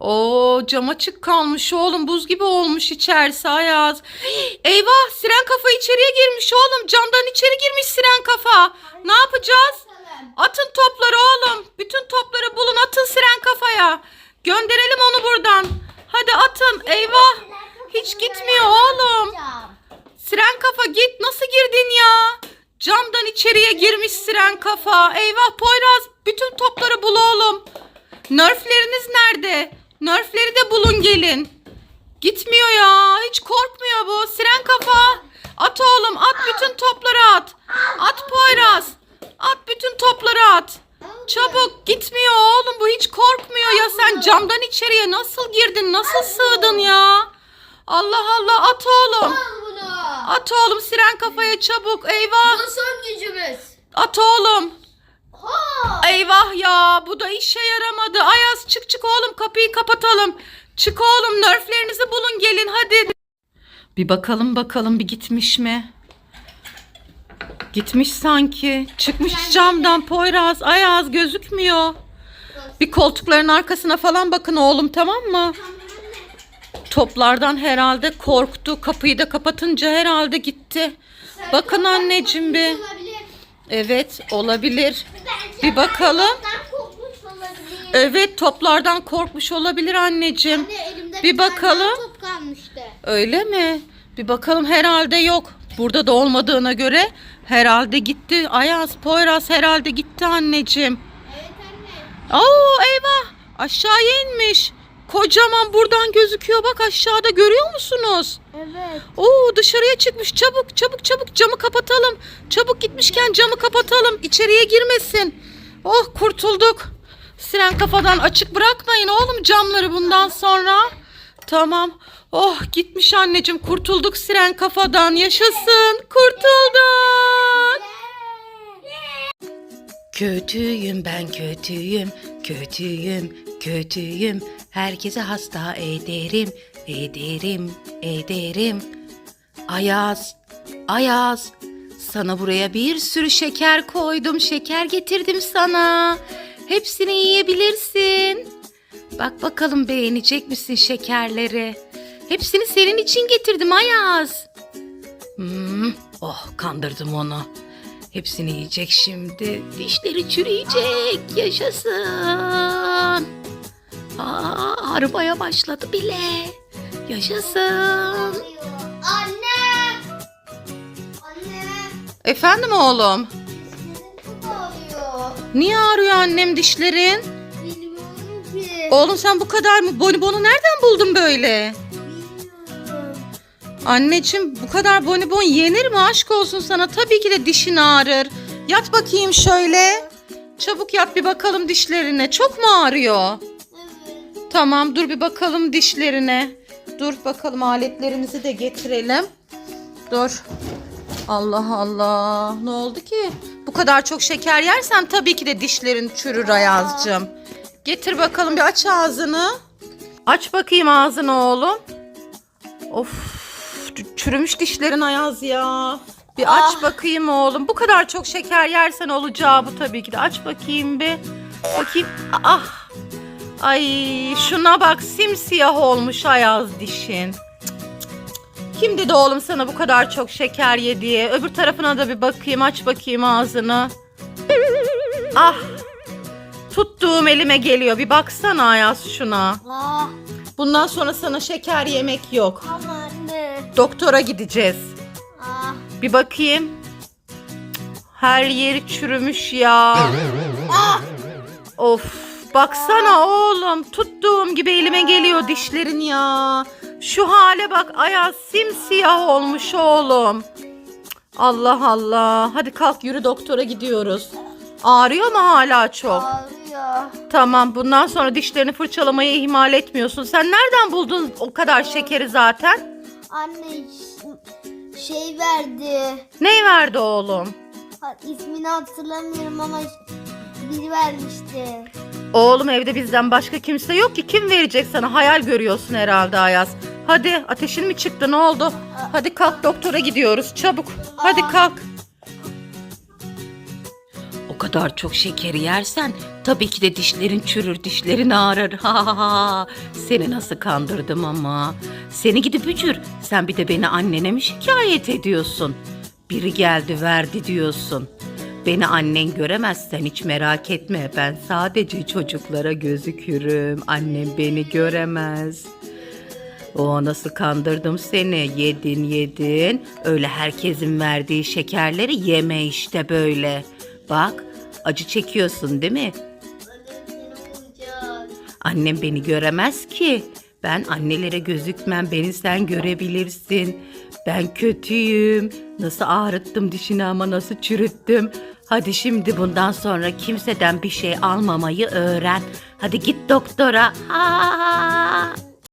Oo cam açık kalmış oğlum buz gibi olmuş içerisi Ayaz. Eyvah siren kafa içeriye girmiş oğlum camdan içeri girmiş siren kafa. Ne yapacağız? Atın topları oğlum. Bütün topları bulun atın siren kafaya. Gönderelim onu buradan. Hadi atın. Eyvah. Hiç gitmiyor oğlum. Siren kafa git. Nasıl girdin ya? Camdan içeriye girmiş siren kafa. Eyvah Poyraz. Bütün topları bul oğlum. Nerfleriniz nerede? Nerfleri de bulun gelin. Gitmiyor ya. Hiç korkmuyor bu. Siren kafa. At oğlum. At bütün topları at. At Poyraz. At bütün topları at. Çabuk gitmiyor oğlum bu hiç korkmuyor ya sen camdan içeriye nasıl girdin nasıl sığdın ya Allah Allah at oğlum at oğlum siren kafaya çabuk eyvah Bu son gücümüz. at oğlum. Bu da işe yaramadı Ayaz çık çık oğlum kapıyı kapatalım çık oğlum nerflerinizi bulun gelin hadi bir bakalım bakalım bir gitmiş mi Gitmiş sanki. Çıkmış camdan Poyraz. Ayaz gözükmüyor. Bir koltukların arkasına falan bakın oğlum tamam mı? Toplardan herhalde korktu. Kapıyı da kapatınca herhalde gitti. Bakın anneciğim bir. Evet olabilir. Bir bakalım. Evet toplardan korkmuş olabilir anneciğim. Anne, elimde Bir bakalım. top kalmıştı. Öyle mi? Bir bakalım herhalde yok. Burada da olmadığına göre herhalde gitti. Ayaz, Poyraz herhalde gitti anneciğim. Evet anne. Oo eyvah aşağıya inmiş. Kocaman buradan gözüküyor bak aşağıda görüyor musunuz? Evet. Oo dışarıya çıkmış çabuk çabuk çabuk camı kapatalım. Çabuk gitmişken camı kapatalım içeriye girmesin. Oh kurtulduk. Siren kafadan açık bırakmayın oğlum camları bundan sonra. Tamam. Oh gitmiş anneciğim kurtulduk siren kafadan yaşasın kurtulduk. Kötüyüm ben kötüyüm, kötüyüm, kötüyüm. Herkese hasta ederim, ederim, ederim. Ayaz, Ayaz. Sana buraya bir sürü şeker koydum, şeker getirdim sana. Hepsini yiyebilirsin. Bak bakalım beğenecek misin şekerleri? Hepsini senin için getirdim Ayaz. Hmm, oh kandırdım onu. Hepsini yiyecek şimdi. Dişleri çürüyecek. Yaşasın. Aa, arabaya başladı bile. Yaşasın. Anne. Anne. Efendim oğlum. Niye ağrıyor annem dişlerin? Bilmiyorum ki. Oğlum sen bu kadar mı? Bonibonu nereden buldun böyle? Bilmiyorum. Anneciğim bu kadar bonibon yenir mi? Aşk olsun sana. Tabii ki de dişin ağrır. Yat bakayım şöyle. Çabuk yat bir bakalım dişlerine. Çok mu ağrıyor? Evet. Tamam dur bir bakalım dişlerine. Dur bakalım aletlerimizi de getirelim. Dur. Allah Allah. Ne oldu ki? Bu kadar çok şeker yersen tabii ki de dişlerin çürür Ayaz'cığım. Getir bakalım bir aç ağzını. Aç bakayım ağzını oğlum. Of çürümüş dişlerin Ayaz ya. Bir aç bakayım oğlum. Bu kadar çok şeker yersen olacağı bu tabii ki de. Aç bakayım bir. Bakayım. Ah. Ay şuna bak simsiyah olmuş Ayaz dişin. Kim dedi oğlum sana bu kadar çok şeker ye diye? Öbür tarafına da bir bakayım aç bakayım ağzını. Ah tuttuğum elime geliyor bir baksana Ayaz şuna. Ah. Bundan sonra sana şeker yemek yok. Doktora gideceğiz. Ah. Bir bakayım. Her yeri çürümüş ya. Of baksana oğlum tuttuğum gibi elime geliyor dişlerin ya. Şu hale bak Ayaz simsiyah olmuş oğlum. Allah Allah. Hadi kalk yürü doktora gidiyoruz. Ağrıyor mu hala çok? Ağrıyor. Tamam bundan sonra dişlerini fırçalamayı ihmal etmiyorsun. Sen nereden buldun o kadar şekeri zaten? Anne şey verdi. Ne verdi oğlum? Ha, ismini hatırlamıyorum ama biri vermişti. Oğlum evde bizden başka kimse yok ki. Kim verecek sana? Hayal görüyorsun herhalde Ayaz. Hadi ateşin mi çıktı ne oldu? Hadi kalk doktora gidiyoruz çabuk. Hadi kalk. O kadar çok şekeri yersen tabii ki de dişlerin çürür, dişlerin ağrır. Ha ha ha. Seni nasıl kandırdım ama. Seni gidip bücür. Sen bir de beni annene mi şikayet ediyorsun? Biri geldi verdi diyorsun. Beni annen göremez sen hiç merak etme. Ben sadece çocuklara gözükürüm. Annem beni göremez. O nasıl kandırdım seni. Yedin yedin. Öyle herkesin verdiği şekerleri yeme işte böyle. Bak acı çekiyorsun değil mi? Annem beni göremez ki. Ben annelere gözükmem. Beni sen görebilirsin. Ben kötüyüm. Nasıl ağrıttım dişini ama nasıl çürüttüm. Hadi şimdi bundan sonra kimseden bir şey almamayı öğren. Hadi git doktora. Ha!